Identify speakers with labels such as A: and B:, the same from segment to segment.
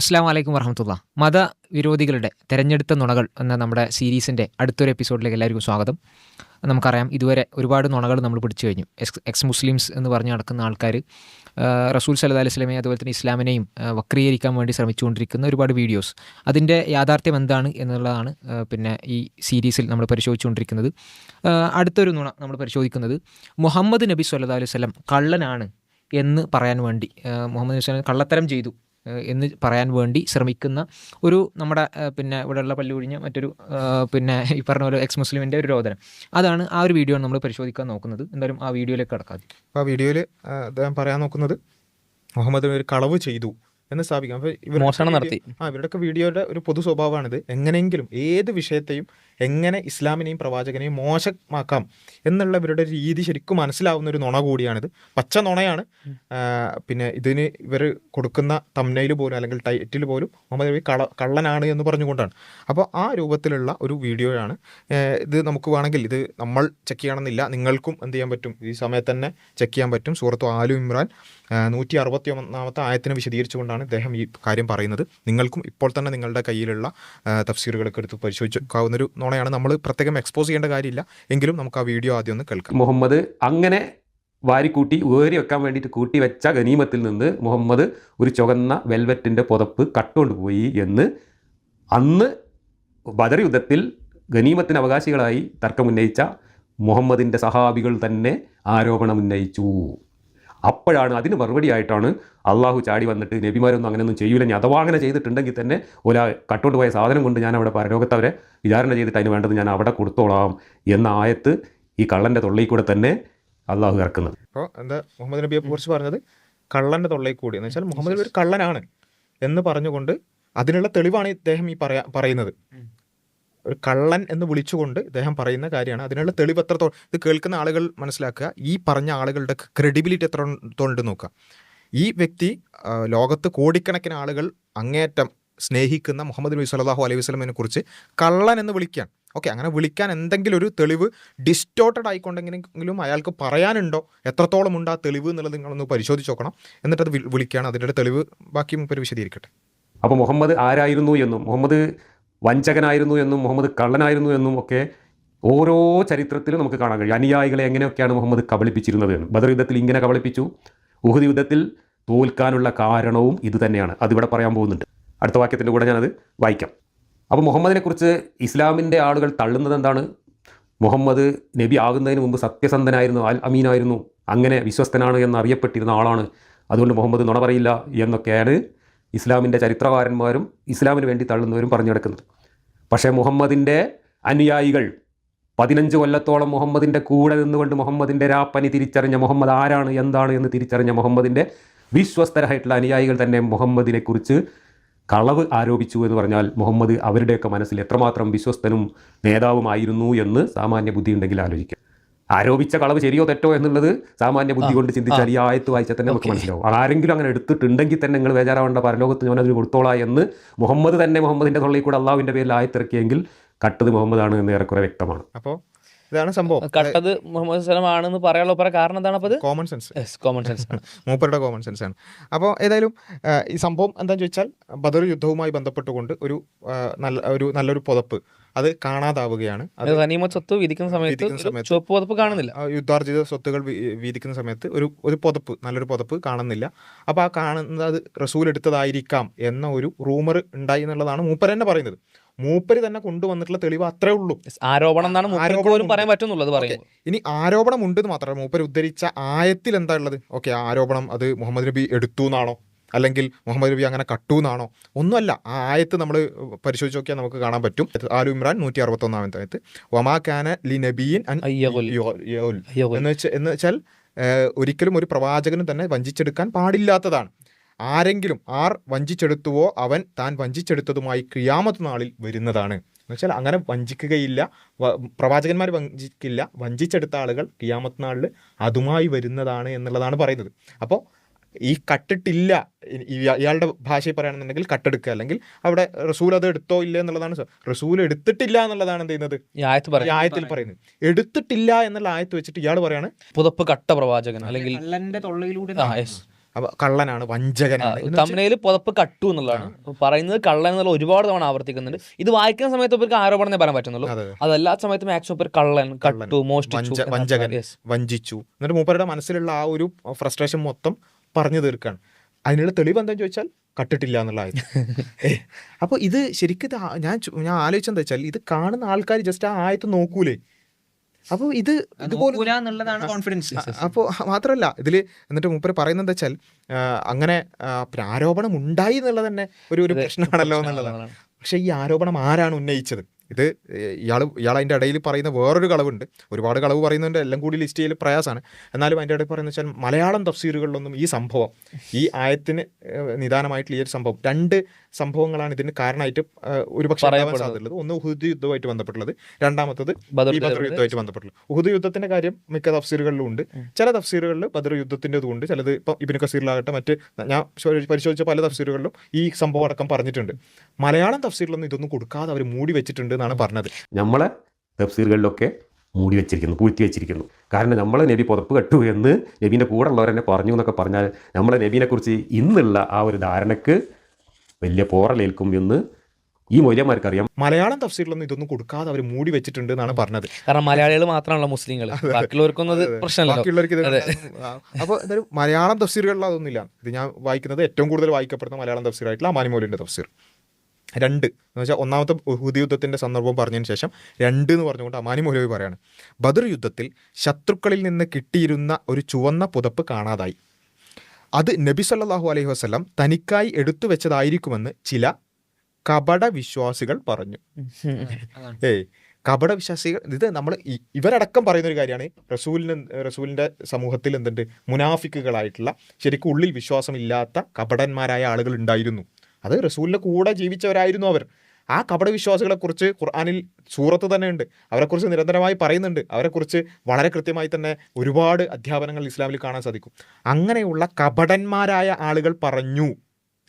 A: അസ്സാം വലൈക്കും വർഹമത്തുള്ള മതവിരോധികളുടെ തെരഞ്ഞെടുത്ത നുണകൾ എന്ന നമ്മുടെ സീരീസിന്റെ അടുത്തൊരു എപ്പിസോഡിലേക്ക് എല്ലാവർക്കും സ്വാഗതം. നമുക്കറിയാം ഇതുവരെ ഒരുപാട് നുണകൾ നമ്മൾ പിടിച്ചു കഴിഞ്ഞു. എക്സ് എക്സ് മുസ്ലിംസ് എന്ന് പറഞ്ഞ് നടക്കുന്ന ആൾക്കാർ റസൂൽ സല്ലു അലൈഹി സ്വലമെ അതുപോലെ തന്നെ ഇസ്ലാമിനെയും വക്രീകരിക്കാൻ വേണ്ടി ശ്രമിച്ചുകൊണ്ടിരിക്കുന്ന ഒരുപാട് വീഡിയോസ്. അതിന്റെ യാഥാർത്ഥ്യം എന്താണ് എന്നുള്ളതാണ് പിന്നെ ഈ സീരീസിൽ നമ്മൾ പരിശോധിച്ചുകൊണ്ടിരിക്കുന്നത്. അടുത്തൊരു നുണ നമ്മൾ പരിശോധിക്കുന്നത് മുഹമ്മദ് നബി സല്ലു അലൈഹി സ്വലം കള്ളനാണ് എന്ന് പറയാൻ വേണ്ടി മുഹമ്മദ് നബി സ്വലം കള്ളത്തരം ചെയ്തു. എന്ന് പറയാൻ വേണ്ടി ശ്രമിക്കുന്ന ഒരു നമ്മുടെ പിന്നെ ഇവിടെയുള്ള പല്ലുകൊഴിഞ്ഞ മറ്റൊരു പിന്നെ ഈ പറഞ്ഞ പോലെ എക്സ് മുസ്ലിമിന്റെ ഒരു രോദനം. അതാണ് ആ ഒരു വീഡിയോ നമ്മൾ പരിശോധിക്കാൻ നോക്കുന്നത്. എന്തായാലും ആ വീഡിയോയിലേക്ക് കടക്കാതെ
B: അപ്പോൾ ആ വീഡിയോയിൽ അദ്ദേഹം പറയാൻ നോക്കുന്നത് മുഹമ്മദ് ഒരു കളവ് ചെയ്തു എന്ന് സ്ഥാപിക്കാം. അപ്പോൾ ഇവർ
C: മോഷണം നടത്തി.
B: ആ ഇവരുടെയൊക്കെ വീഡിയോയുടെ ഒരു പൊതു സ്വഭാവമാണിത്. എങ്ങനെയെങ്കിലും ഏത് വിഷയത്തെയും എങ്ങനെ ഇസ്ലാമിനെയും പ്രവാചകനെയും മോശമാക്കാം എന്നുള്ളവരുടെ ഒരു രീതി ശരിക്കും മനസ്സിലാവുന്ന ഒരു നുണ കൂടിയാണിത്. പച്ച നുണയാണ്. പിന്നെ ഇതിന് ഇവർ കൊടുക്കുന്ന തമ്നയിൽ പോലും അല്ലെങ്കിൽ ടൈറ്റിൽ പോലും മുഹമ്മദ് നബി കള കള്ളനാണ് എന്ന് പറഞ്ഞുകൊണ്ടാണ്. അപ്പോൾ ആ രൂപത്തിലുള്ള ഒരു വീഡിയോയാണ്. ഇത് നമുക്ക് വേണമെങ്കിൽ ഇത് നമ്മൾ ചെക്ക് ചെയ്യണമെന്നില്ല. നിങ്ങൾക്കും എന്ത് ചെയ്യാൻ പറ്റും? ഈ സമയത്ത് തന്നെ ചെക്ക് ചെയ്യാൻ പറ്റും. സൂറത്തു ആലു ഇമ്രാൻ നൂറ്റി അറുപത്തി ഒന്നാമത്തെ ആയത്തിനെ വിശദീകരിച്ചുകൊണ്ടാണ് ഇദ്ദേഹം ഈ കാര്യം പറയുന്നത്. നിങ്ങൾക്കും ഇപ്പോൾ തന്നെ നിങ്ങളുടെ കയ്യിലുള്ള തഫ്സീറുകളൊക്കെ എടുത്ത് പരിശോധിക്കാവുന്നൊരു നുണയാണ് നമ്മൾ പ്രത്യേകം എക്സ്പോസ് ചെയ്യേണ്ട കാര്യമില്ല. എങ്കിലും നമുക്ക് ആ വീഡിയോ ആദ്യം ഒന്ന് കേൾക്കാം.
D: മുഹമ്മദ് അങ്ങനെ വാരിക്കൂട്ടി ഉയരി വെക്കാൻ വേണ്ടിയിട്ട് കൂട്ടി വെച്ച ഗനീമത്തിൽ നിന്ന് മുഹമ്മദ് ഒരു ചുവന്ന വെൽവെറ്റിന്റെ പുതപ്പ് കട്ടുകൊണ്ട് പോയി എന്ന് അന്ന് ബദർ യുദ്ധത്തിൽ ഗനീമത്തിന് അവകാശികളായി തർക്കമുന്നയിച്ച മുഹമ്മദിന്റെ സഹാബികൾ തന്നെ ആരോപണം ഉന്നയിച്ചു അപ്പോഴാണ് അതിന് മറുപടിയായിട്ടാണ് അള്ളാഹു ചാടി വന്നിട്ട് നബിമാരൊന്നും അങ്ങനെയൊന്നും ചെയ്യൂല ഞാൻ അഥവാ അങ്ങനെ ചെയ്തിട്ടുണ്ടെങ്കിൽ തന്നെ ഒരു കട്ടുകൊണ്ട് പോയ സാധനം കൊണ്ട് ഞാൻ അവിടെ പരലോകത്ത് അവരെ വിചാരണ ചെയ്തിട്ട് അതിന് വേണ്ടത് ഞാൻ അവിടെ കൊടുത്തോളാം എന്ന ആയത്ത് ഈ കള്ളന്റെ തൊള്ളയിൽ കൂടെ തന്നെ അള്ളാഹു ഇറക്കുന്നത്.
B: അപ്പോൾ എന്താ മുഹമ്മദ് നബിയെ കുറിച്ച് പറഞ്ഞത്? കള്ളന്റെ തൊള്ളയിൽ കൂടി. എന്ന് വെച്ചാൽ മുഹമ്മദ് നബി ഒരു കള്ളനാണ് എന്ന് പറഞ്ഞുകൊണ്ട് അതിനുള്ള തെളിവാണ് ഇദ്ദേഹം ഈ പറയാ പറയുന്നത്. ഒരു കള്ളൻ എന്ന് വിളിച്ചുകൊണ്ട് ഇദ്ദേഹം പറയുന്ന കാര്യമാണ്. അതിനുള്ള തെളിവ് എത്രത്തോളം ഇത് കേൾക്കുന്ന ആളുകൾ മനസ്സിലാക്കുക. ഈ പറഞ്ഞ ആളുകളുടെ ക്രെഡിബിലിറ്റി എത്രത്തോണ്ട് നോക്കുക. ഈ വ്യക്തി ലോകത്ത് കോടിക്കണക്കിന് ആളുകൾ അങ്ങേറ്റം സ്നേഹിക്കുന്ന മുഹമ്മദ് നബി സല്ലല്ലാഹു അലൈഹി വസ്ലമിനെ കുറിച്ച് കള്ളൻ എന്ന് വിളിക്കാൻ. ഓക്കെ അങ്ങനെ വിളിക്കാൻ എന്തെങ്കിലും ഒരു തെളിവ് ഡിസ്റ്റോർട്ടഡ് ആയിക്കൊണ്ടെങ്കിലും അയാൾക്ക് പറയാനുണ്ടോ? എത്രത്തോളം ഉണ്ട് ആ തെളിവ് എന്നുള്ളത് നിങ്ങളൊന്ന് പരിശോധിച്ച് നോക്കണം. എന്നിട്ട് അത് വിളിക്കുകയാണ്. അതിന്റെ തെളിവ് ബാക്കി മുപ്പര് വിശദീകരിക്കട്ടെ.
D: അപ്പോൾ മുഹമ്മദ് ആരായിരുന്നു എന്നും മുഹമ്മദ് വഞ്ചകനായിരുന്നു എന്നും മുഹമ്മദ് കള്ളനായിരുന്നു എന്നും ഒക്കെ ഓരോ ചരിത്രത്തിലും നമുക്ക് കാണാൻ കഴിയും. അനുയായികളെ എങ്ങനെയൊക്കെയാണ് മുഹമ്മദ് കബളിപ്പിച്ചിരുന്നത് എന്ന്. ബദർ യുദ്ധത്തിൽ ഇങ്ങനെ കബളിപ്പിച്ചു. ഉഹുദ് യുദ്ധത്തിൽ തോൽക്കാനുള്ള കാരണവും ഇതുതന്നെയാണ് അതിവിടെ പറയാൻ പോകുന്നുണ്ട്. അടുത്ത വാക്യത്തിന്റെ കൂടെ ഞാനത് വായിക്കാം. അപ്പോൾ മുഹമ്മദിനെക്കുറിച്ച് ഇസ്ലാമിന്റെ ആളുകൾ തള്ളുന്നത് എന്താണ്? മുഹമ്മദ് നബി ആകുന്നതിന് മുമ്പ് സത്യസന്ധനായിരുന്നു അൽ അമീനായിരുന്നു അങ്ങനെ വിശ്വസ്തനാണ് എന്നറിയപ്പെട്ടിരുന്ന ആളാണ്. അതുകൊണ്ട് മുഹമ്മദ് നുണ പറയില്ല എന്നൊക്കെയാണ് ഇസ്ലാമിന്റെ ചരിത്രകാരന്മാരും ഇസ്ലാമിന് വേണ്ടി തള്ളുന്നവരും പറഞ്ഞു കിടക്കുന്നത് പക്ഷേ മുഹമ്മദിന്റെ അനുയായികൾ പതിനഞ്ച് കൊല്ലത്തോളം മുഹമ്മദിന്റെ കൂടെ നിന്നുകൊണ്ട് മുഹമ്മദിന്റെ രാപ്പനി തിരിച്ചറിഞ്ഞ മുഹമ്മദ് ആരാണ് എന്താണ് എന്ന് തിരിച്ചറിഞ്ഞ മുഹമ്മദിന്റെ വിശ്വസ്തരായിട്ടുള്ള അനുയായികൾ തന്നെ മുഹമ്മദിനെക്കുറിച്ച് കളവ് ആരോപിച്ചു എന്ന് പറഞ്ഞാൽ മുഹമ്മദ് അവരുടെയൊക്കെ മനസ്സിൽ എത്രമാത്രം വിശ്വസ്തനും നേതാവുമായിരുന്നു എന്ന് സാമാന്യ ബുദ്ധി ഉണ്ടെങ്കിൽ ആലോചിക്കാം. ആരോപിച്ച കളവ് ശരിയോ തെറ്റോ എന്നുള്ളത് സാമാന്യ ബുദ്ധി കൊണ്ട് ചിന്തിച്ചാൽ ഈ ആയത്ത് വായിച്ചാൽ തന്നെ നമുക്ക്. മനസ്സിലാവും. ആരെങ്കിലും അങ്ങനെ എടുത്തിട്ടുണ്ടെങ്കിൽ തന്നെ നിങ്ങൾ വേജാറാവേണ്ട പരലോകത്ത് ഞാൻ അതിന് കൊടുത്തോളാം എന്ന് മുഹമ്മദ് തന്നെ മുഹമ്മദിന്റെ തൊള്ളയിൽ കൂടെ അള്ളാവിന്റെ പേരിൽ ആയത്തിറക്കിയെങ്കിൽ കട്ടത് മുഹമ്മദാണ് എന്ന് ഏറെക്കുറെ വ്യക്തമാണ്.
B: അപ്പോൾ ഇതാണ് സംഭവം.
C: കട്ടത് മുഹമ്മദ് സലം ആണെന്ന് പറയാനുള്ള പറ കാരണം എന്താണ് അപ്പോൾ
B: common sense
C: is common sense ആണ്.
B: മൂപ്പരുടെ കോമൺ സെൻസ് ആണ്. അപ്പോൾ ഏതായാലും ഈ സംഭവം എന്താണെന്ന് ചോദിച്ചാൽ ബദർ യുദ്ധവുമായി ബന്ധപ്പെട്ടുകൊണ്ട് ഒരു നല്ല ഒരു നല്ലൊരു പുതപ്പ് അത് കാണാതാവുകയാണ്.
C: സ്വത്ത് വിധിക്കുന്ന സമയത്ത് ചുവപ്പ് പുതപ്പ് കാണുന്നില്ല.
B: യുദ്ധാർജിത സ്വത്തുകൾ വിധിക്കുന്ന വീതിക്കുന്ന സമയത്ത് ഒരു ഒരു പുതപ്പ് നല്ലൊരു പുതപ്പ് കാണുന്നില്ല. അപ്പോൾ ആ കാണുന്നത് റസൂൽ എടുത്തതായിരിക്കാം എന്ന ഒരു റൂമർ ഉണ്ടായി എന്നുള്ളതാണ് മൂപ്പർ തന്നെ പറയുന്നത്. മൂപ്പര് തന്നെ കൊണ്ടുവന്നിട്ടുള്ള തെളിവ് അത്രേ ഉള്ളൂ.
C: ആരോപണം എന്നാണ്
B: ആരോപണം ഉണ്ട്.
C: പറയാൻ പറ്റുന്നുള്ളത്
B: ഇനി ആരോപണം ഉണ്ടെന്ന് മാത്രമല്ല മൂപ്പർ ഉദ്ധരിച്ച ആയത്തിൽ എന്താ ഉള്ളത്? ഓക്കെ ആരോപണം അത് മുഹമ്മദ് നബി എടുത്തു എന്നാണോ? അല്ലെങ്കിൽ മുഹമ്മദ് നബി അങ്ങനെ കട്ടു എന്നാണോ ഒന്നുമല്ല. ആ ആയത്ത് നമ്മൾ പരിശോധിച്ച് നോക്കിയാൽ നമുക്ക് കാണാൻ പറ്റും. ആലു ഇമ്രാൻ നൂറ്റി അറുപത്തൊന്നാമത്തെ ആയത്ത്. വമാ കാന ലി
C: നബീൻ.
B: എന്ന് വെച്ച് എന്ന് വെച്ചാൽ ഒരിക്കലും ഒരു പ്രവാചകനും തന്നെ വഞ്ചിച്ചെടുക്കാൻ പാടില്ലാത്തതാണ്. ആരെങ്കിലും ആർ വഞ്ചിച്ചെടുത്തുവോ അവൻ താൻ വഞ്ചിച്ചെടുത്തതുമായി ക്രിയാമത്ത് നാളിൽ വരുന്നതാണ്. എന്നുവെച്ചാൽ അങ്ങനെ വഞ്ചിക്കുകയില്ല. പ്രവാചകന്മാർ വഞ്ചിക്കില്ല. വഞ്ചിച്ചെടുത്ത ആളുകൾ ക്രിയാമത്ത് നാളിൽ അതുമായി വരുന്നതാണ് എന്നുള്ളതാണ് പറയുന്നത്. അപ്പോൾ ഈ കട്ടിട്ടില്ല. ഇയാളുടെ ഭാഷയിൽ പറയുകയാണെന്നുണ്ടെങ്കിൽ കട്ടെടുക്കുക. അല്ലെങ്കിൽ അവിടെ റസൂൽ അത് എടുത്തോ ഇല്ല എന്നുള്ളതാണ് റസൂൽ എടുത്തിട്ടില്ല എന്നുള്ളതാണ് എന്ത് ചെയ്യുന്നത്?
C: ഈ ആയത്ത്
B: ഈ ആയത്തിൽ പറയുന്നത്. എടുത്തിട്ടില്ല എന്നുള്ള ആയത്ത് വെച്ചിട്ട് ഇയാൾ പറയാണ്
C: പുതപ്പ് കട്ട പ്രവാചകൻ അല്ലെങ്കിൽ
B: അപ്പൊ കള്ളനാണ് വഞ്ചകനാണ്.
C: തമിഴിൽ പുതപ്പ് കട്ടു എന്നുള്ളതാണ്. പറയുന്നത് കള്ളൻ എന്നുള്ള ഒരുപാട് തവണ ആവർത്തിക്കുന്നുണ്ട്. ഇത് വായിക്കുന്ന സമയത്ത് ഇവർക്ക് ആരോപണം പറയാൻ പറ്റുന്നുള്ളൂ.
B: അതെ
C: അതല്ലാത്ത സമയത്ത് മാക്സിമം പേര് കള്ളൻ കട്ടു മോഷ്ടിച്ചു
B: വഞ്ചകൻ വഞ്ചിച്ചു. എന്നിട്ട് മൂപ്പരുടെ മനസ്സിലുള്ള ആ ഒരു ഫ്രസ്ട്രേഷൻ മൊത്തം പറഞ്ഞു തീർക്കാണ്. അതിനുള്ള തെളിവ് എന്താണെന്ന് ചോദിച്ചാൽ കട്ടിട്ടില്ല എന്നുള്ളതായിരുന്നു അപ്പോൾ ഇത് ശരിക്കും ഞാൻ ഞാൻ ആലോചിച്ചെന്താ വെച്ചാൽ ഇത് കാണുന്ന ആൾക്കാർ ജസ്റ്റ് ആ ആയത്ത് നോക്കൂലേ. അപ്പോൾ ഇത് ഇതുപോലെ
A: കോൺഫിഡൻസ്
B: അപ്പോൾ മാത്രമല്ല ഇതിൽ എന്നിട്ട് മൂപ്പര് പറയുന്നത് എന്താ വെച്ചാൽ അങ്ങനെ ആരോപണം ഉണ്ടായി എന്നുള്ളത് തന്നെ ഒരു ഒരു പ്രശ്നമാണല്ലോ എന്നുള്ളതാണ്. പക്ഷേ ഈ ആരോപണം ആരാണ് ഉന്നയിച്ചത്? ഇത് ഇയാൾ ഇയാൾ അതിന്റെ ഇടയിൽ പറയുന്ന വേറൊരു കളവുണ്ട്. ഒരുപാട് കളവ് പറയുന്നതിന്റെ എല്ലാം കൂടി ലിസ്റ്റ് ചെയ്യൽ പ്രയാസമാണ് എന്നാലും അതിന്റെ ഇടയിൽ പറയുന്നത് വെച്ചാൽ മലയാളം തഫ്സീറുകളിലൊന്നും ഈ സംഭവം ഈ ആയത്തിന് നിദാനമായിട്ടുള്ള ഈ ഒരു സംഭവം രണ്ട് സംഭവങ്ങളാണ് ഇതിന് കാരണമായിട്ട് ഒരുപക്ഷെ
C: പറയാൻ.
B: സാധ്യതയുള്ളത്. ഒന്ന് ഉഹുദ് യുദ്ധവുമായിട്ട് ബന്ധപ്പെട്ടുള്ളത്. രണ്ടാമത്തത്
C: ബദർ
B: ഈ ബദർ യുദ്ധമായിട്ട് ബന്ധപ്പെട്ടുള്ളത്. ഉഹുദ് യുദ്ധത്തിന്റെ കാര്യം മിക്ക തഫ്സീറുകളിലും ഉണ്ട്. ചില തഫ്സീറുകളിൽ ബദർ യുദ്ധത്തിന്റെതും ഉണ്ട്. ചിലത് ഇപ്പം ഇബിന് കസീറിലാകട്ടെ മറ്റ് ഞാൻ പരിശോധിച്ച പല തഫ്സീറുകളിലും ഈ സംഭവം അടക്കം പറഞ്ഞിട്ടുണ്ട്. മലയാളം തഫ്സീറിലൊന്നും ഇതൊന്നും കൊടുക്കാതെ അവർ മൂടി വെച്ചിട്ടുണ്ട് എന്നാണ് പറഞ്ഞത്.
D: നമ്മളെ തഫ്സീറുകളിലൊക്കെ മൂടി വെച്ചിരിക്കുന്നു പൂഴ്ത്തി വെച്ചിരിക്കുന്നു. കാരണം നമ്മൾ നബി പുതപ്പ് കെട്ടു എന്ന് നബീന്റെ കൂടെ ഉള്ളവരെന്നെ പറഞ്ഞു എന്നൊക്കെ പറഞ്ഞാൽ നമ്മളെ നബീനെക്കുറിച്ച് ഇന്നുള്ള ആ ഒരു ധാരണക്ക് വലിയ പോറലേൽക്കും എന്ന് ഈ മൊയ്യന്മാർക്കറിയാം
B: മലയാളം തഫ്സീറിലൊന്നും ഇതൊന്നും കൊടുക്കാതെ അവർ മൂടി വെച്ചിട്ടുണ്ട് എന്നാണ് പറഞ്ഞത്.
C: കാരണം മലയാളികൾ മാത്രമാണല്ലോ മുസ്ലിങ്ങൾ. ബാക്കിയുള്ളവർക്കൊന്നും
B: ബാക്കിയുള്ളവർക്ക് ഇത് അപ്പോൾ എന്തായാലും മലയാളം തഫ്സീറുകളിൽ അതൊന്നുമില്ല. ഇത് ഞാൻ വായിക്കുന്നത് ഏറ്റവും കൂടുതൽ വായിക്കപ്പെടുന്ന മലയാളം തഫ്സീറായിട്ടുള്ള അമാനിമോലിന്റെ തഫ്സീർ. രണ്ട് എന്ന് വെച്ചാൽ ഒന്നാമത്തെ ഹുദി യുദ്ധത്തിന്റെ സന്ദർഭം പറഞ്ഞതിന് ശേഷം രണ്ട് എന്ന് പറഞ്ഞുകൊണ്ട് അമാനി മൗലവി പറയാണ്. ബദർ യുദ്ധത്തിൽ ശത്രുക്കളിൽ നിന്ന് കിട്ടിയിരുന്ന ഒരു ചുവന്ന പുതപ്പ് കാണാതായി. അത് നബി സല്ലാഹു അലൈഹി വസല്ലം തനിക്കായി എടുത്തു വെച്ചതായിരിക്കുമെന്ന് ചില കപട വിശ്വാസികൾ പറഞ്ഞു ഏയ് കപട വിശ്വാസികൾ ഇത് നമ്മൾ ഇവരടക്കം പറയുന്ന ഒരു കാര്യമാണ്. റസൂലിന് റസൂലിന്റെ സമൂഹത്തിൽ എന്തുണ്ട്? മുനാഫിക്കുകളായിട്ടുള്ള ശരിക്കും ഉള്ളിൽ വിശ്വാസമില്ലാത്ത കപടന്മാരായ ആളുകൾ ഉണ്ടായിരുന്നു. അത് റസൂലിന്റെ കൂടെ ജീവിച്ചവരായിരുന്നു അവർ. ആ കപട വിശ്വാസികളെ കുറിച്ച് ഖുർആാനിൽ സൂറത്ത് തന്നെ ഉണ്ട് അവരെക്കുറിച്ച് നിരന്തരമായി പറയുന്നുണ്ട്. അവരെക്കുറിച്ച് വളരെ കൃത്യമായി തന്നെ ഒരുപാട് അധ്യാപനങ്ങൾ ഇസ്ലാമിൽ കാണാൻ സാധിക്കും. അങ്ങനെയുള്ള കപടന്മാരായ ആളുകൾ പറഞ്ഞു.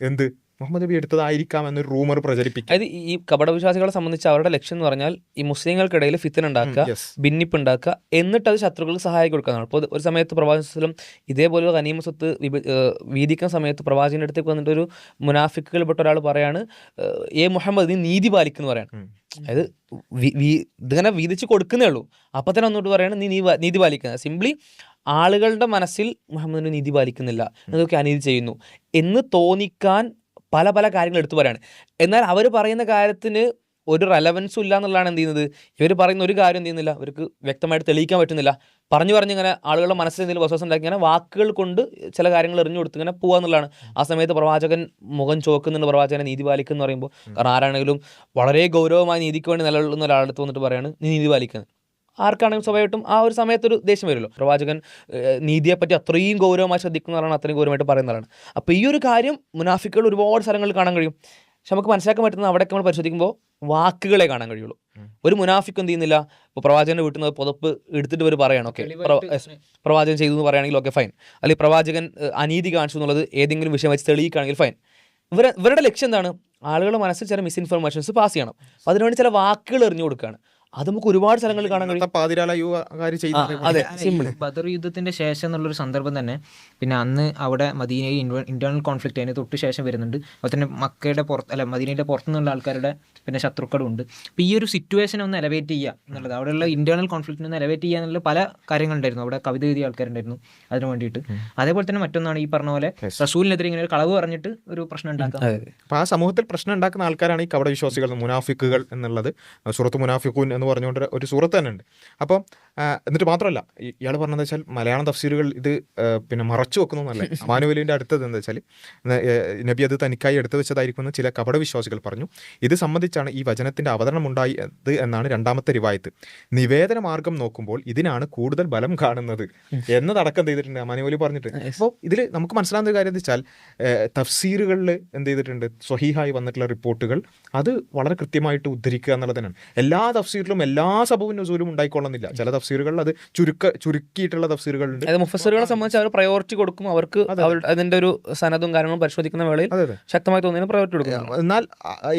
B: എന്ത്? മുഹമ്മദ് നബി എടുത്തതായിരിക്കാം എന്നൊരു റൂമർ പ്രചരിപ്പിക്കും.
C: അതായത് ഈ കപടവിശ്വാസികളെ സംബന്ധിച്ച് അവരുടെ ലക്ഷ്യം എന്ന് പറഞ്ഞാൽ ഈ മുസ്ലിങ്ങൾക്കിടയിൽ ഫിത്തൻ ഉണ്ടാക്കുക ഭിന്നിപ്പ് ഉണ്ടാക്കുക എന്നിട്ട് അത് ശത്രുക്കൾക്ക് സഹായം കൊടുക്കുന്നതാണ് അപ്പോൾ ഒരു സമയത്ത് പ്രവാചകം ഇതേപോലെ കനീമ സ്വത്ത് വീതിക്കുന്ന സമയത്ത് പ്രവാചകന്റെ അടുത്തേക്ക് വന്നിട്ട് ഒരു മുനാഫിക്കുകളിൽപ്പെട്ട ഒരാൾ പറയാണ് എ ഏ മുഹമ്മദ് നീ നീതി പാലിക്കുന്നു പറയാണ്. അതായത് ഇതിങ്ങനെ വീതിച്ച് കൊടുക്കുന്നേ ഉള്ളൂ. അപ്പം തന്നെ ഒന്നോട്ട് പറയാണ് നീ നീ നീതി പാലിക്കുന്നത് സിംപ്ലി ആളുകളുടെ മനസ്സിൽ മുഹമ്മദിന് നീതി പാലിക്കുന്നില്ല. എന്നതൊക്കെ അനീതി ചെയ്യുന്നു. എന്ന് തോന്നിക്കാൻ പല പല കാര്യങ്ങൾ എടുത്തു പറയാണ്. എന്നാൽ അവർ പറയുന്ന കാര്യത്തിന് ഒരു റെലവൻസും ഇല്ല എന്നുള്ളതാണ് എന്ത് ചെയ്യുന്നത്? ഇവർ പറയുന്ന ഒരു കാര്യം എന്ത് ചെയ്യുന്നില്ല? അവർക്ക് വ്യക്തമായിട്ട് തെളിയിക്കാൻ പറ്റുന്നില്ല. പറഞ്ഞു പറഞ്ഞ് ഇങ്ങനെ ആളുകളുടെ മനസ്സിൽ എന്തെങ്കിലും വിശ്വാസം ഉണ്ടാക്കി ഇങ്ങനെ വാക്കുകൾ കൊണ്ട് ചില കാര്യങ്ങൾ എറിഞ്ഞു കൊടുത്ത് ഇങ്ങനെ പോകുക എന്നുള്ളതാണ്. ആ സമയത്ത് പ്രവാചകൻ മുഖം ചോക്കുന്നുണ്ട് പ്രവാചകനെ നീതി പാലിക്കുന്നു പറയുമ്പോൾ. കാരണം ആരാണെങ്കിലും വളരെ ഗൗരവമായ നീതിക്ക് വേണ്ടി നിലകൊള്ളുന്ന ഒരാളെടുത്ത് വന്നിട്ട് പറയാണ് നീ നീതി പാലിക്കുന്നത് ആർക്കാണെങ്കിലും സ്വാഭാവികമായിട്ടും ആ ഒരു സമയത്തൊരു ദേഷ്യം വരുമല്ലോ. പ്രവാചകൻ നീതിയെപ്പറ്റി അത്രയും ഗൗരവമായി ശ്രദ്ധിക്കുന്നതാണ് അത്രയും ഗൗരവമായിട്ട് പറയുന്നതാണ്. അപ്പോൾ ഈ ഒരു കാര്യം മുനാഫിക്കുകൾ ഒരുപാട് സ്ഥലങ്ങളിൽ കാണാൻ കഴിയും. പക്ഷെ നമുക്ക് മനസ്സിലാക്കാൻ പറ്റുന്ന അവിടെയൊക്കെ നമ്മൾ പരിശോധിക്കുമ്പോൾ വാക്കുകളെ കാണാൻ കഴിയുള്ളൂ. ഒരു മുനാഫിക്ക് എന്ത് ചെയ്യുന്നില്ല? ഇപ്പോൾ പ്രവാചകന്റെ വീട്ടിൽ നിന്ന് പുതപ്പ് എടുത്തിട്ട് ഒരു പറയണം ഓക്കെ പ്രവാചകൻ ചെയ്തു എന്ന് പറയുകയാണെങ്കിൽ ഓക്കെ ഫൈൻ. അല്ലെങ്കിൽ പ്രവാചകൻ അനീതി കാണിച്ചു എന്നുള്ളത് ഏതെങ്കിലും വിഷയം വെച്ച് തെളിയിക്കുകയാണെങ്കിൽ ഫൈൻ. ഇവരെ ഇവരുടെ ലക്ഷ്യം എന്താണ്? ആളുകളുടെ മനസ്സിൽ ചില മിസ്ഇൻഫർമേഷൻസ് പാസ് ചെയ്യണം. അതിനുവേണ്ടി ചില വാക്കുകൾ എറിഞ്ഞു കൊടുക്കുകയാണ്. അത് നമുക്ക് ഒരുപാട് സ്ഥലങ്ങളിൽ കാണാൻ കഴിയും. അതെ സിമ്പിൾ
A: ബദർ യുദ്ധത്തിന്റെ ശേഷം എന്നുള്ളൊരു സന്ദർഭം തന്നെ. പിന്നെ അന്ന് അവിടെ മദീനയിൽ ഇന്റേണൽ കോൺഫ്ലിക്റ്റ് അതിന് തൊട്ട് ശേഷം വരുന്നുണ്ട്. അതുപോലെ തന്നെ മക്കയുടെ പുറത്ത് അല്ല മദീനയുടെ പുറത്തുനിന്നുള്ള ആൾക്കാരുടെ പിന്നെ ശത്രുക്കളും ഉണ്ട്. അപ്പം ഈ ഒരു സിറ്റുവേഷൻ ഒന്ന് എലവേറ്റ് ചെയ്യുക എന്നുള്ളത് അവിടെയുള്ള ഇന്റേണൽ കോൺഫ്ലിക്റ്റിനെ ഒന്ന് എലവേറ്റ് ചെയ്യുക എന്നുള്ള പല കാര്യങ്ങളുണ്ടായിരുന്നു. അവിടെ കവിത എഴുതിയ ആൾക്കാരുണ്ടായിരുന്നു അതിന് വേണ്ടിയിട്ട്. അതേപോലെ തന്നെ മറ്റൊന്നാണ് ഈ പറഞ്ഞ പോലെ. റസൂലിനെതിരെ ഇങ്ങനെ ഒരു കളവ് പറഞ്ഞിട്ട് ഒരു പ്രശ്നം ഉണ്ടാക്കാം.
B: അപ്പൊ ആ സമൂഹത്തിൽ പ്രശ്നം ഉണ്ടാക്കുന്ന ആൾക്കാരാണ് ഈ കവട വിശ്വാസികൾ മുനാഫിക്കുകൾ എന്നുള്ളത്. സുഹൃത്ത് മുനാഫിക്കൂൻ എന്ന് പറഞ്ഞുകൊണ്ട് ഒരു സൂറത്ത് തന്നെ ഉണ്ട് അപ്പം എന്നിട്ട് മാത്രമല്ല ഇയാൾ പറഞ്ഞതെന്ന് വെച്ചാൽ മലയാളം തഫ്സീലുകൾ ഇത് പിന്നെ മറച്ചു വെക്കുന്നതല്ല അമാനുവലിന്റെ അടുത്തത് എന്താ വെച്ചാൽ നബി അത് തനിക്കായി എടുത്തു വെച്ചതായിരിക്കുമെന്ന് ചില കപട വിശ്വാസികൾ പറഞ്ഞു. ഇത് സംബന്ധിച്ചാണ് ഈ വചനത്തിന്റെ അവതരണം ഉണ്ടായത് എന്നാണ് രണ്ടാമത്തെ റിവായത്ത്. നിവേദന മാർഗം നോക്കുമ്പോൾ ഇതിനാണ് കൂടുതൽ ബലം കാണുന്നത് എന്നതടക്കം ചെയ്തിട്ടുണ്ട് അമാനുവലി പറഞ്ഞിട്ട്. അപ്പോൾ ഇതിൽ നമുക്ക് മനസ്സിലാകുന്ന ഒരു കാര്യം എന്താ വെച്ചാൽ തഫ്സീറുകളിൽ എന്ത് ചെയ്തിട്ടുണ്ട്? സ്വഹീഹായി വന്നിട്ടുള്ള റിപ്പോർട്ടുകൾ അത് വളരെ കൃത്യമായിട്ട് ഉദ്ധരിക്കുക എന്നുള്ളത് തന്നെയാണ് എല്ലാ തഫ്സീറിലും തഫ്സീറിലും എല്ലാ സബവും നുസൂലും ഉണ്ടായിക്കൊള്ളുന്നില്ല. ചില തഫ്സീറുകളിൽ അത് ചുരുക്ക ചുരുക്കിയിട്ടുള്ള തഫ്സീറുകളുണ്ട്.
C: അതായത് മുഫസറുകളെ സംബന്ധിച്ച് അവർ പ്രയോറിറ്റി കൊടുക്കും. അവർക്ക്
B: അതെ.
C: അതിന്റെ ഒരു സനതും കാര്യങ്ങളും പരിശോധിക്കുന്ന വേളയിൽ
B: അതെ അതെ.
C: ശക്തമായി തോന്നിയതിന് പ്രയോറിറ്റി കൊടുക്കും
B: എന്നാൽ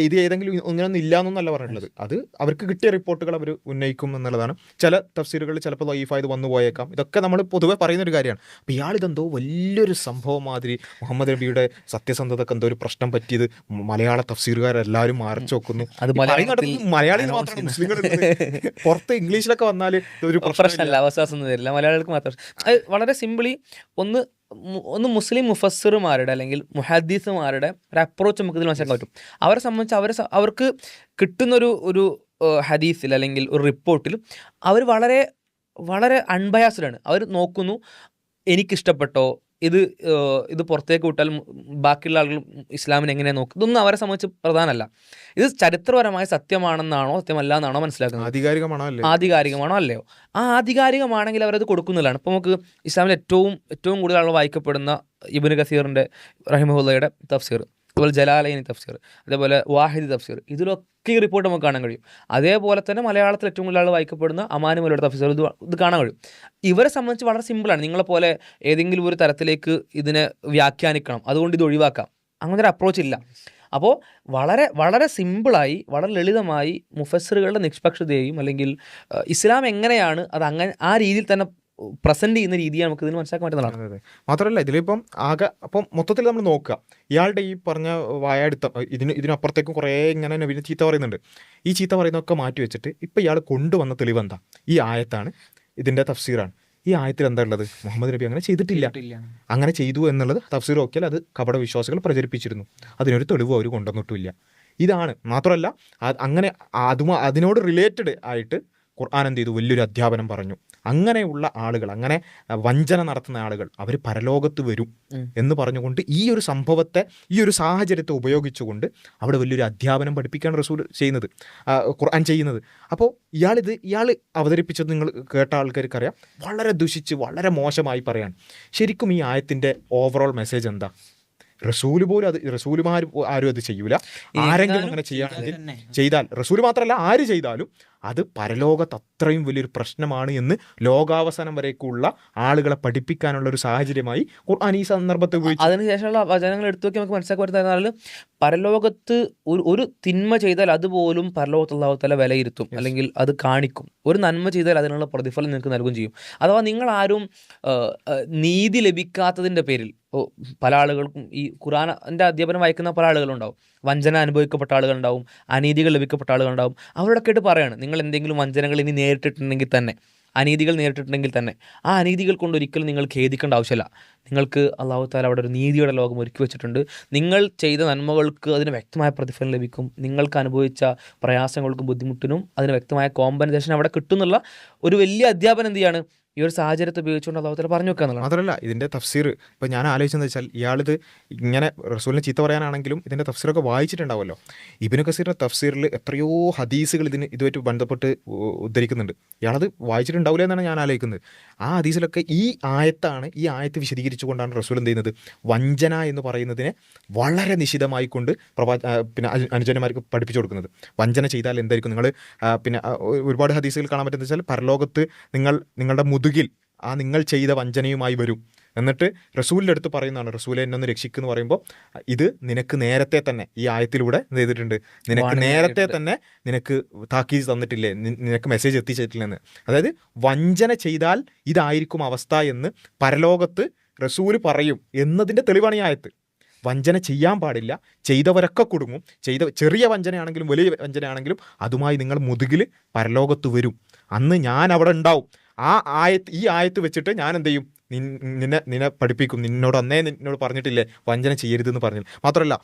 B: ഇത് ഏതെങ്കിലും ഒന്നിനൊന്നും ഇല്ല എന്നല്ല പറഞ്ഞിട്ടുള്ളത്. അത് അവർക്ക് കിട്ടിയ റിപ്പോർട്ടുകൾ അവർ ഉന്നയിക്കും എന്നുള്ളതാണ്. ചില തഫ്സീറുകളിൽ ചിലപ്പോൾ ലൈഫായത് വന്നു പോയേക്കാം. ഇതൊക്കെ നമ്മൾ പൊതുവെ പറയുന്ന ഒരു കാര്യമാണ്. അപ്പോൾ ഇയാൾ ഇതെന്തോ വലിയൊരു സംഭവം മാതിരി മുഹമ്മദ് നബിയുടെ സത്യസന്ധതക്ക് എന്തോ ഒരു പ്രശ്നം പറ്റിയത്. മലയാള തഫ്സീറുകാരെല്ലാവരും മറച്ചു വെക്കുന്നു.
C: അത് മലയാളി
B: മാത്രമാണ് മുസ്ലിങ്ങൾ പുറത്ത് ഇംഗ്ലീഷിലൊക്കെ വന്നാൽ ഒരു പ്രശ്നമില്ല.
C: അവസാസം ഒന്നും തരില്ല. മലയാളികൾക്ക് മാത്രം അത് വളരെ സിമ്പിളി ഒന്ന് ഒന്ന് മുസ്ലിം മുഫസ്സറുമാരുടെ അല്ലെങ്കിൽ മുഹദ്ദീസുമാരുടെ ഒരു അപ്രോച്ച് നമുക്ക് ഇതിൽ മനസ്സിലാക്കാൻ പറ്റും. അവരെ സംബന്ധിച്ച് അവരെ അവർക്ക് കിട്ടുന്നൊരു ഒരു ഹദീസിൽ അല്ലെങ്കിൽ ഒരു റിപ്പോർട്ടിൽ അവർ വളരെ വളരെ അൺബയാസ്ഡാണ് അവർ നോക്കുന്നു എനിക്കിഷ്ടപ്പെട്ടോ ഇത് ഇത് പുറത്തേക്ക് വിട്ടാൽ ബാക്കിയുള്ള ആളുകൾ ഇസ്ലാമിനെ എങ്ങനെ നോക്കും ഇതൊന്നും അവരെ സംബന്ധിച്ച് പ്രധാനമല്ല. ഇത് ചരിത്രപരമായ സത്യമാണെന്നാണോ സത്യമല്ല എന്നാണോ മനസ്സിലാക്കുന്നത്?
B: ആധികാരികമാണോ അല്ലേ?
C: ആധികാരികമാണോ അല്ലയോ? ആ ആധികാരികമാണെങ്കിൽ അവരത് കൊടുക്കുന്നതാണ്. ഇപ്പോൾ നമുക്ക് ഇസ്ലാമിൽ ഏറ്റവും ഏറ്റവും കൂടുതൽ ആളുകൾ വായിക്കപ്പെടുന്ന ഇബിന് കസീറിന്റെ റഹിമഹുല്ലയുടെ തഫ്സീർ. അതുപോലെ ജലാലയനി തഫ്സീർ അതേപോലെ വാഹിദ് തഫ്സീർ ഇതിലൊക്കെ ഈ റിപ്പോർട്ട് നമുക്ക് കാണാൻ കഴിയും. അതേപോലെ തന്നെ മലയാളത്തിൽ ഏറ്റവും കൂടുതൽ ആൾ വായിക്കപ്പെടുന്ന അമാനുമലയുടെ തഫ്സീർ ഇത് ഇത് കാണാൻ കഴിയും. ഇവരെ സംബന്ധിച്ച് വളരെ സിമ്പിളാണ് നിങ്ങളെപ്പോലെ ഏതെങ്കിലും ഒരു തരത്തിലേക്ക് ഇതിനെ വ്യാഖ്യാനിക്കണം. അതുകൊണ്ട് ഇത് ഒഴിവാക്കാം. അങ്ങനെ ഒരു അപ്രോച്ച് ഇല്ല. അപ്പോൾ വളരെ വളരെ സിമ്പിളായി വളരെ ലളിതമായി മുഫസറുകളുടെ നിഷ്പക്ഷതയെയും അല്ലെങ്കിൽ ഇസ്ലാം എങ്ങനെയാണ് അത് അങ്ങനെ ആ രീതിയിൽ തന്നെ പ്രസന്റ് ചെയ്യുന്ന രീതിയാണ് നമുക്ക് ഇതിന് മനസ്സിലാക്കാൻ പറ്റുന്നതാണ്
B: അതെ അതെ. മാത്രമല്ല ഇതിലിപ്പം ആകെ അപ്പം മൊത്തത്തിൽ നമ്മൾ നോക്കുക. ഇയാളുടെ ഈ പറഞ്ഞ വായടുത്തം ഇതിന് ഇതിനപ്പുറത്തേക്കും കുറേ ഇങ്ങനെ നവീന ചീത്ത പറയുന്നുണ്ട്. ഈ ചീത്ത പറയുന്നതൊക്കെ മാറ്റി വെച്ചിട്ട് ഇപ്പം ഇയാൾ കൊണ്ടുവന്ന തെളിവെന്താ ഈ ആയത്താണ് ഇതിന്റെ തഫ്സീറാണ്. ഈ ആയത്തിൽ എന്താ ഉള്ളത്? മുഹമ്മദ് നബി അങ്ങനെ ചെയ്തിട്ടില്ല. അങ്ങനെ ചെയ്തു എന്നുള്ളത് തഫ്സീർ നോക്കിയാൽ അത് കപട വിശ്വാസികൾ പ്രചരിപ്പിച്ചിരുന്നു. അതിനൊരു തെളിവ് അവർ കൊണ്ടുവന്നിട്ടില്ല ഇതാണ്. മാത്രമല്ല അങ്ങനെ അതുമാ അതിനോട് റിലേറ്റഡ് ആയിട്ട് ഖുർആൻ എന്ത് ചെയ്തു? വലിയൊരു അധ്യാപനം പറഞ്ഞു. അങ്ങനെയുള്ള ആളുകൾ അങ്ങനെ വഞ്ചന നടത്തുന്ന ആളുകൾ അവർ പരലോകത്ത് വരും. എന്ന് പറഞ്ഞുകൊണ്ട് ഈ ഒരു സംഭവത്തെ ഈ ഒരു സാഹചര്യത്തെ ഉപയോഗിച്ചുകൊണ്ട് അവിടെ വലിയൊരു അധ്യാപനം പഠിപ്പിക്കാൻ റസൂൽ ചെയ്യുന്നത് ഖുർആൻ ചെയ്യുന്നത്. അപ്പോൾ ഇയാളിത് ഇയാൾ അവതരിപ്പിച്ചത് നിങ്ങൾ കേട്ട ആൾക്കാർക്ക് അറിയാം വളരെ ദുഷിച്ച് വളരെ മോശമായി പറയാൻ ശരിക്കും ഈ ആയത്തിന്റെ ഓവറോൾ മെസ്സേജ് എന്താ? റസൂൽ പോലും അത് റസൂലുമാർ ആരും അത് ചെയ്യൂല. ആരെങ്കിലും അങ്ങനെ ചെയ്യുകയാണെങ്കിൽ ചെയ്താൽ റസൂൽ മാത്രമല്ല ആര് ചെയ്താലും അത് പരലോകത്ത് അത്രയും വലിയൊരു പ്രശ്നമാണ് എന്ന് ലോകാവസാനം വരേക്കുള്ള ആളുകളെ പഠിപ്പിക്കാനുള്ള ഒരു സാഹചര്യമായി ഖുർആൻ ഈ സന്ദർഭത്തെ ഉപയോഗിച്ചു.
C: അതിനുശേഷമുള്ള വചനങ്ങൾ എടുത്തു നോക്കി നമുക്ക് മനസ്സിലാക്കി പരലോകത്ത് ഒരു ഒരു തിന്മ ചെയ്താൽ അതുപോലും പരലോകത്തുള്ള തല വിലയിരുത്തും അല്ലെങ്കിൽ അത് കാണിക്കും. ഒരു നന്മ ചെയ്താൽ അതിനുള്ള പ്രതിഫലം നിങ്ങൾക്ക് നൽകുകയും ചെയ്യും. അഥവാ നിങ്ങൾ ആരും നീതി ലഭിക്കാത്തതിന്റെ പേരിൽ ഇപ്പോൾ പല ആളുകൾക്കും ഈ ഖുറാന്റെ അധ്യാപനം വായിക്കുന്ന പല ആളുകളുണ്ടാവും. വഞ്ചന അനുഭവിക്കപ്പെട്ട ആളുകളുണ്ടാവും. അനീതികൾ ലഭിക്കപ്പെട്ട ആളുകളുണ്ടാവും. അവരോടൊക്കെ ആയിട്ട് പറയാണ് നിങ്ങൾ എന്തെങ്കിലും വഞ്ചനകൾ ഇനി നേരിട്ടിട്ടുണ്ടെങ്കിൽ തന്നെ അനീതികൾ നേരിട്ടിട്ടുണ്ടെങ്കിൽ തന്നെ ആ അനീതികൾ കൊണ്ട് ഒരിക്കലും നിങ്ങൾ ഖേദിക്കേണ്ട ആവശ്യമില്ല. നിങ്ങൾക്ക് അള്ളാഹു താല അവിടെ ഒരു നീതിയുടെ ലോകം ഒരുക്കി വെച്ചിട്ടുണ്ട്. നിങ്ങൾ ചെയ്ത നന്മകൾക്ക് അതിന് വ്യക്തമായ പ്രതിഫലം ലഭിക്കും. നിങ്ങൾക്ക് അനുഭവിച്ച പ്രയാസങ്ങൾക്കും ബുദ്ധിമുട്ടിനും അതിന് വ്യക്തമായ കോമ്പൻസേഷൻ അവിടെ കിട്ടുന്നുള്ള ഒരു വലിയ അധ്യാപനം എന്ത് ചെയ്യാണ്? ഈ ഒരു സാഹചര്യത്തെ ഉപയോഗിച്ചുകൊണ്ട് അള്ളാഹു പറഞ്ഞു വെക്കുക എന്നുള്ളത്
B: മാത്രമല്ല ഇതിന്റെ തഫ്സീർ ഇപ്പൊ ഞാൻ ആലോചിച്ചെന്ന് വെച്ചാൽ ഇയാളിത് ഇങ്ങനെ റസൂലിനെ ചീത്ത പറയാനാണെങ്കിലും ഇതിന്റെ തഫ്സീറൊക്കെ വായിച്ചിട്ടുണ്ടാവുമല്ലോ. ഇബിനു കസീറിന്റെ തഫ്സീറിൽ എത്രയോ ഹദീസുകൾ ഇതിന് ഇതുമായിട്ട് ബന്ധപ്പെട്ട് ഉദ്ധരിക്കുന്നുണ്ട്. ഇയാളത് വായിച്ചിട്ടുണ്ടാവില്ല എന്നാണ് ഞാൻ ആലോചിക്കുന്നത്. ആ ഹദീസിലൊക്കെ ഈ ആയത്താണ് ഈ ആയത്ത് വിശദീകരിച്ചുകൊണ്ടാണ് റസൂൽ എന്ത് ചെയ്യുന്നത്? വഞ്ചന എന്ന് പറയുന്നതിനെ വളരെ നിശിതമായി കൊണ്ട് പ്രവാ പിന്നെ അനു- അനുജന്മാർക്ക് പഠിപ്പിച്ചു കൊടുക്കുന്നത്. വഞ്ചന ചെയ്താൽ എന്തായിരിക്കും? നിങ്ങൾ പിന്നെ ഒരുപാട് ഹദീസുകൾ കാണാൻ പറ്റുന്നത് വെച്ചാൽ പരലോകത്ത് നിങ്ങൾ നിങ്ങളുടെ മുതുകിൽ ആ നിങ്ങൾ ചെയ്ത വഞ്ചനയുമായി വരും. എന്നിട്ട് റസൂലിന്റെ അടുത്ത് പറയുന്നതാണ് റസൂലെ എന്നെ ഒന്ന് രക്ഷിക്കുന്നു പറയുമ്പോൾ ഇത് നിനക്ക് നേരത്തെ തന്നെ ഈ ആയത്തിലൂടെ ചെയ്തിട്ടുണ്ട്. നിനക്ക് നേരത്തെ തന്നെ നിനക്ക് താക്കീസ് തന്നിട്ടില്ലേ? നിനക്ക് മെസ്സേജ് എത്തിച്ചിട്ടില്ലെന്ന്. അതായത് വഞ്ചന ചെയ്താൽ ഇതായിരിക്കും അവസ്ഥ എന്ന് പരലോകത്ത് റസൂൽ പറയും എന്നതിന്റെ തെളിവാണ് ഈ ആയത്ത്. വഞ്ചന ചെയ്യാൻ പാടില്ല ചെയ്തവരൊക്കെ കുടുങ്ങും. ചെയ്ത ചെറിയ വഞ്ചനയാണെങ്കിലും വലിയ വഞ്ചനയാണെങ്കിലും അതുമായി നിങ്ങൾ മുതുകിൽ പരലോകത്ത് വരും. അന്ന് ഞാൻ അവിടെ ഉണ്ടാവും. ആ ആയത്ത് ഈ ആയത്ത് വെച്ചിട്ട് ഞാൻ എന്ത് ചെയ്യും നിന്നെ നിന്നെ പഠിപ്പിക്കും. നിന്നോട് അന്നേ നിന്നോട് പറഞ്ഞിട്ടില്ലേ? വഞ്ചന ചെയ്യരുതെന്ന് പറഞ്ഞു. മാത്രമല്ല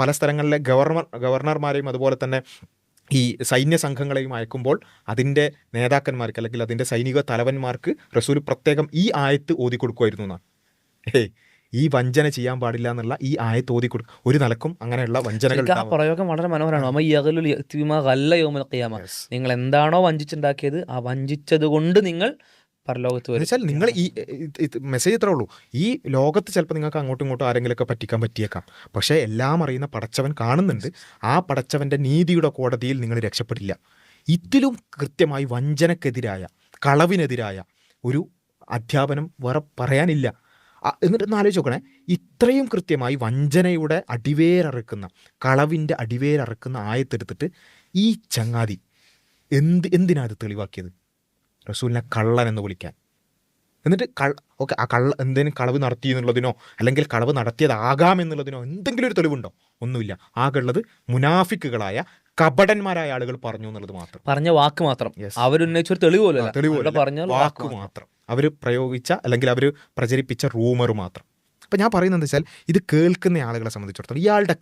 B: പല സ്ഥലങ്ങളിലെ ഗവർണർ ഗവർണർമാരെയും അതുപോലെ തന്നെ ഈ സൈന്യ സംഘങ്ങളെയും അയക്കുമ്പോൾ അതിന്റെ നേതാക്കന്മാർക്ക് അല്ലെങ്കിൽ അതിന്റെ സൈനിക തലവന്മാർക്ക് റസൂൽ പ്രത്യേകം ഈ ആയത്ത് ഓതി കൊടുക്കുമായിരുന്നു എന്നാണ്. ഏയ് ഈ വഞ്ചന ചെയ്യാൻ പാടില്ല എന്നുള്ള ഈ ആയത്ത് ഓതി കൊടുക്കും ഒരു നിലക്കും അങ്ങനെയുള്ള വഞ്ചനകൾ
C: ആ പ്രയോഗം വളരെ മനോഹരമാണ്. നിങ്ങൾ എന്താണോ വഞ്ചിച്ചുണ്ടാക്കിയത് ആ വഞ്ചിച്ചത് കൊണ്ട് നിങ്ങൾ പരലോകത്ത്
B: വെച്ചാൽ നിങ്ങൾ ഈ മെസ്സേജ് ഇത്രേ ഉള്ളൂ. ഈ ലോകത്ത് ചിലപ്പോൾ നിങ്ങൾക്ക് അങ്ങോട്ടും ഇങ്ങോട്ടും ആരെങ്കിലുമൊക്കെ പറ്റിക്കാൻ പറ്റിയേക്കാം. പക്ഷേ എല്ലാം അറിയുന്ന പടച്ചവൻ കാണുന്നുണ്ട്. ആ പടച്ചവന്റെ നീതിയുടെ കോടതിയിൽ നിങ്ങൾ രക്ഷപ്പെടില്ല. ഇതിലും കൃത്യമായി വഞ്ചനക്കെതിരായ കളവിനെതിരായ ഒരു അധ്യാപനം വേറെ പറയാനില്ല. എന്നിട്ട് ആലോചിച്ച് നോക്കണേ. ഇത്രയും കൃത്യമായി വഞ്ചനയുടെ അടിവേരറുക്കുന്ന കളവിന്റെ അടിവേരറുക്കുന്ന ആയത്തെടുത്തിട്ട് ഈ ചങ്ങാതി എന്ത് എന്തിനാ അത് തെളിവാക്കിയത്? റസൂലിനെ കള്ളൻ എന്ന് വിളിക്കാൻ. എന്നിട്ട് കൾ ഓക്കെ ആ കള്ള എന്തെങ്കിലും കളവ് നടത്തി എന്നുള്ളതിനോ അല്ലെങ്കിൽ കളവ് നടത്തിയതാകാം എന്നുള്ളതിനോ എന്തെങ്കിലും ഒരു തെളിവുണ്ടോ? ഒന്നുമില്ല. ആകെയുള്ളത് മുനാഫിക്കുകളായ കപടന്മാരായ ആളുകൾ പറഞ്ഞു എന്നുള്ളത് മാത്രം.
C: പറഞ്ഞ വാക്ക് മാത്രം.
B: അവരുന്നയിച്ച
C: ഒരു തെളിവ് പോലും
B: തെളിവ്
C: പറഞ്ഞ
B: വാക്ക് മാത്രം. അവർ പ്രയോഗിച്ച അല്ലെങ്കിൽ അവർ പ്രചരിപ്പിച്ച റൂമർ മാത്രം. അപ്പം ഞാൻ പറയുന്നത് വെച്ചാൽ ഇത് കേൾക്കുന്ന ആളുകളെ സംബന്ധിച്ചിടത്തോളം ഇയാളുടെ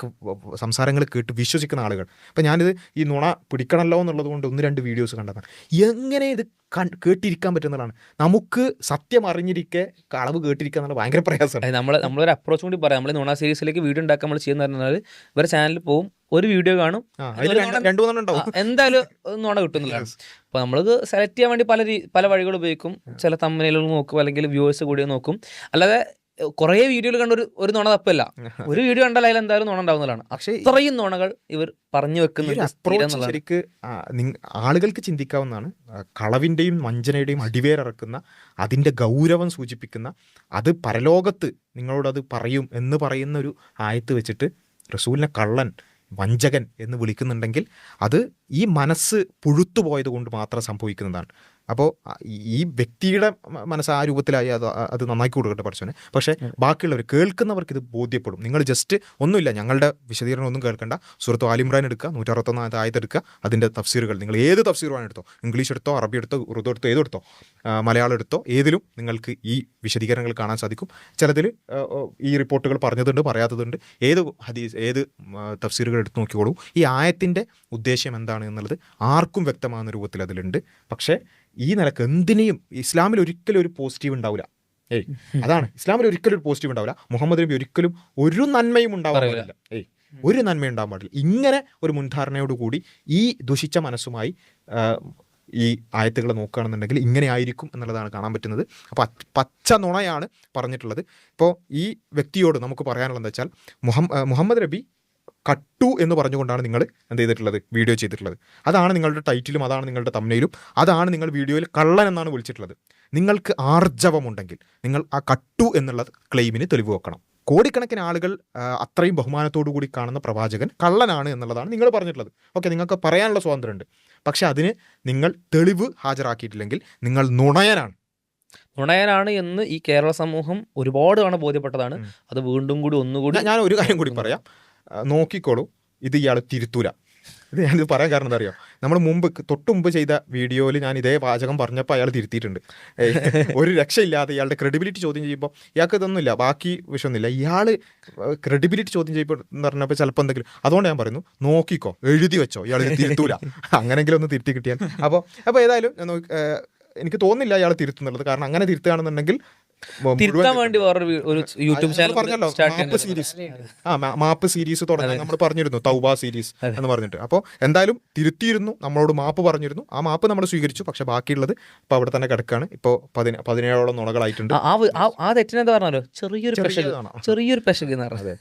B: സംസാരങ്ങൾ കേട്ട് വിശ്വസിക്കുന്ന ആളുകൾ. അപ്പം ഞാനിത് ഈ നുണ പിടിക്കണമല്ലോ എന്നുള്ളത് കൊണ്ട് ഒന്ന് രണ്ട് വീഡിയോസ് കണ്ടതാണ് എങ്ങനെ ഇത് കൺ കേട്ടിരിക്കാൻ പറ്റുന്നതാണ്? നമുക്ക് സത്യം അറിഞ്ഞിരിക്കെ കളവ് കേട്ടിരിക്കുക എന്നുള്ളത് ഭയങ്കര പ്രയാസമാണ്.
C: നമ്മൾ നമ്മളൊരു അപ്രോച്ച് കൂടി പറയാം. നമ്മൾ നുണ സീരീസിലേക്ക് വീഡിയോ ഉണ്ടാക്കാൻ നമ്മൾ ചെയ്യുന്ന പറഞ്ഞാൽ ഇവരെ ചാനലിൽ പോവും. ഒരു വീഡിയോ കാണും. നുണ- എന്തായാലും ഒന്നും കിട്ടുന്നില്ല. അപ്പൊ നമ്മൾക്ക് സെലക്ട് ചെയ്യാൻ വേണ്ടി പല പല വഴികൾ ഉപയോഗിക്കും. ചില തമ്മനയിലുകൾ നോക്കും അല്ലെങ്കിൽ വ്യൂവേഴ്സ് കൂടി നോക്കും. അല്ലാതെ കുറേ വീഡിയോയിൽ കണ്ട ഒരു ഒരു നോണ തപ്പല്ല. ഒരു വീഡിയോ കണ്ടാൽ അതിൽ എന്തായാലും നോണ ഉണ്ടാവുന്നതാണ്
B: പക്ഷേ
C: ഇത്രയും നോണകൾ ഇവർ പറഞ്ഞു വെക്കുന്ന.
B: ശരിക്ക് ആളുകൾക്ക് ചിന്തിക്കാവുന്നതാണ്. കളവിന്റെയും വഞ്ചനയുടെയും അടിവേരറക്കുന്ന അതിന്റെ ഗൗരവം സൂചിപ്പിക്കുന്ന അത് പരലോകത്ത് നിങ്ങളോട് അത് പറയും എന്ന് പറയുന്ന ഒരു ആയത്ത് വെച്ചിട്ട് റസൂലിനെ കള്ളൻ വഞ്ചകൻ എന്ന് വിളിക്കുന്നുണ്ടെങ്കിൽ അത് ഈ മനസ്സ് പുഴുത്തുപോയത് കൊണ്ട് മാത്രം സംഭവിക്കുന്നതാണ്. അപ്പോൾ ഈ വ്യക്തിയുടെ മനസ്സ് ആ രൂപത്തിലായി അത് അത് നന്നാക്കി കൊടുക്കട്ടെ പഠിച്ചോനെ പക്ഷേ ബാക്കിയുള്ളവർ കേൾക്കുന്നവർക്ക് ഇത് ബോധ്യപ്പെടും. നിങ്ങൾ ജസ്റ്റ് ഒന്നുമില്ല ഞങ്ങളുടെ വിശദീകരണം ഒന്നും കേൾക്കണ്ട. സുഹൃത്ത് ആലിമ്രാൻ എടുക്കുക നൂറ്ററുപത്തൊന്നാമത്തെ ആയത്ത് എടുക്കുക അതിന്റെ തഫ്സീറുകൾ. നിങ്ങൾ ഏത് തഫ്സീറുമാണ് എടുത്തോ? ഇംഗ്ലീഷ് എടുത്തോ അറബി എടുത്തോ ഉറുദു എടുത്തോ ഏതെടുത്തോ മലയാളം എടുത്തോ? ഏതിലും നിങ്ങൾക്ക് ഈ വിശദീകരണങ്ങൾ കാണാൻ സാധിക്കും. ചിലതിൽ ഈ റിപ്പോർട്ടുകൾ പറഞ്ഞതുണ്ട് പറയാത്തതുണ്ട്. ഏത് ഹദീസ് ഏത് തഫ്സീറുകൾ എടുത്ത് നോക്കിക്കോളൂ. ഈ ആയത്തിന്റെ ഉദ്ദേശം എന്താണ് എന്നുള്ളത് ആർക്കും വ്യക്തമാകുന്ന രൂപത്തിൽ അതിലുണ്ട്. പക്ഷേ ഈ നിലയ്ക്ക് എന്തിനേയും ഇസ്ലാമിൽ ഒരിക്കലും ഒരു പോസിറ്റീവ് ഉണ്ടാവില്ല ഏയ് അതാണ്. ഇസ്ലാമിൽ ഒരിക്കലും ഒരു പോസിറ്റീവ് ഉണ്ടാവില്ല മുഹമ്മദ് നബി ഒരിക്കലും ഒരു നന്മയും ഉണ്ടാവാൻ പാടില്ല. ഏയ് ഒരു നന്മയും ഉണ്ടാവാൻ പാടില്ല. ഇങ്ങനെ ഒരു മുൻധാരണയോടുകൂടി ഈ ദുഷിച്ച മനസ്സുമായി ഈ ആയത്തുകളെ നോക്കുകയാണെന്നുണ്ടെങ്കിൽ ഇങ്ങനെ ആയിരിക്കും എന്നുള്ളതാണ് കാണാൻ പറ്റുന്നത്. അപ്പോൾ പച്ച നുണയാണ് പറഞ്ഞിട്ടുള്ളത്. ഇപ്പോൾ ഈ വ്യക്തിയോട് നമുക്ക് പറയാനുള്ളത് എന്താ വെച്ചാൽ മുഹമ്മദ് നബി കട്ടു എന്ന് പറഞ്ഞുകൊണ്ടാണ് നിങ്ങൾ എന്ത് ചെയ്തിട്ടുള്ളത്? വീഡിയോ ചെയ്തിട്ടുള്ളത്. അതാണ് നിങ്ങളുടെ ടൈറ്റിലും അതാണ് നിങ്ങളുടെ തമ്മനയിലും അതാണ് നിങ്ങൾ വീഡിയോയിൽ കള്ളൻ എന്നാണ് വിളിച്ചിട്ടുള്ളത്. നിങ്ങൾക്ക് ആർജവമുണ്ടെങ്കിൽ നിങ്ങൾ ആ കട്ടു എന്നുള്ള ക്ലെയിമിന് തെളിവ് വെക്കണം. കോടിക്കണക്കിന് ആളുകൾ അത്രയും ബഹുമാനത്തോടു കൂടി കാണുന്ന പ്രവാചകൻ കള്ളനാണ് എന്നുള്ളതാണ് നിങ്ങൾ പറഞ്ഞിട്ടുള്ളത്. ഓക്കെ നിങ്ങൾക്ക് പറയാനുള്ള സ്വാതന്ത്ര്യമുണ്ട്. പക്ഷെ അതിന് നിങ്ങൾ തെളിവ് ഹാജരാക്കിയിട്ടില്ലെങ്കിൽ നിങ്ങൾ നുണയനാണ്.
C: നുണയനാണ് എന്ന് ഈ കേരള സമൂഹം ഒരുപാട് തവണ ബോധ്യപ്പെട്ടതാണ്. അത് വീണ്ടും കൂടി ഒന്നുകൂടി
B: ഞാൻ- ഒരു കാര്യം കൂടി പറയാം. നോക്കിക്കോളൂ. ഇത് ഇയാൾ തിരുത്തൂല ഇത് ഞാനിത് പറയാൻ കാരണം എന്താ അറിയോ നമ്മൾ മുമ്പ് തൊട്ട് മുമ്പ് ചെയ്ത വീഡിയോയിൽ ഞാൻ ഇതേ വാചകം പറഞ്ഞപ്പോൾ അയാൾ തിരുത്തിയിട്ടുണ്ട്. ഒരു രക്ഷയില്ലാതെ ഇയാളുടെ ക്രെഡിബിലിറ്റി ചോദ്യം ചെയ്യുമ്പോൾ ഇയാൾക്ക് ഇതൊന്നുമില്ല. ബാക്കി വിഷയമൊന്നുമില്ല. ഇയാൾ ക്രെഡിബിലിറ്റി ചോദ്യം ചെയ്യുമ്പോൾ എന്ന് പറഞ്ഞപ്പോൾ ചിലപ്പോൾ എന്തെങ്കിലും അതുകൊണ്ട് ഞാൻ പറയുന്നു നോക്കിക്കോ എഴുതി വെച്ചോ ഇയാൾ തിരുത്തൂല അങ്ങനെങ്കിലും ഒന്ന് തിരുത്തി കിട്ടിയാൽ. അപ്പോൾ അപ്പോൾ ഏതായാലും എനിക്ക് തോന്നുന്നില്ല ഇയാൾ തിരുത്തുന്നുള്ളത്. കാരണം അങ്ങനെ തിരുത്തുകയാണെന്നുണ്ടെങ്കിൽ
C: തിരുത്താൻ വേണ്ടി വേറൊരു ഒരു യൂട്യൂബ് ചാനൽ
B: പറഞ്ഞല്ലോ മാപ്പ് സീരീസ് ആ മാപ്പ് സീരീസ് തുടങ്ങി നമ്മൾ പറഞ്ഞിരുന്നു തൗബ സീരീസ് എന്ന് പറഞ്ഞിട്ട്. അപ്പോൾ എന്തായാലും തിരുത്തിയിരുന്നു നമ്മളോട് മാപ്പ് പറഞ്ഞിരുന്നു. ആ മാപ്പ് നമ്മൾ സ്വീകരിച്ചു പക്ഷെ ബാക്കിയുള്ളത് ഇപ്പോൾ അവിടെ തന്നെ കിടക്കാണ്. ഇപ്പോൾ പതിന പതിനേഴോളം നുണകളായിട്ടുണ്ട്
C: ആ ആ- ആ തെറ്റിനെന്താ പറഞ്ഞാലോ? ചെറിയൊരു പെശക് ചെറിയൊരു പെശക് എന്ന് പറഞ്ഞത്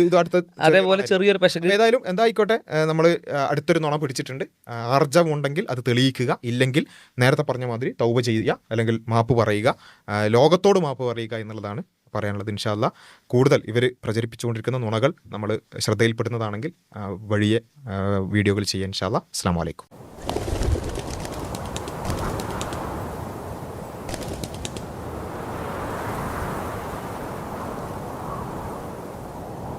B: ഇത് അടുത്ത
C: അതേപോലെ ചെറിയൊരു പെശക്.
B: ഏതായാലും എന്തായിക്കോട്ടെ നമ്മൾ അടുത്തൊരു നുണ പിടിച്ചിട്ടുണ്ട്. ആർജം ആർജവമുണ്ടെങ്കിൽ അത് തെളിയിക്കുക. ഇല്ലെങ്കിൽ നേരത്തെ പറഞ്ഞ മാതിരി തൗബ ചെയ്യുക അല്ലെങ്കിൽ മാപ്പ് പറയുക. ആ, ലോകത്തോട് മാപ്പ് പറയുക എന്നുള്ളതാണ് പറയാനുള്ളത് ഇൻഷാല്ല കൂടുതൽ ഇവർ പ്രചരിപ്പിച്ചുകൊണ്ടിരിക്കുന്ന നുണകൾ നമ്മൾ ശ്രദ്ധയിൽപ്പെടുന്നതാണെങ്കിൽ വഴിയെ വീഡിയോകൾ ചെയ്യാൻ ഇൻഷാല്ല അസ്സാം വലൈക്കും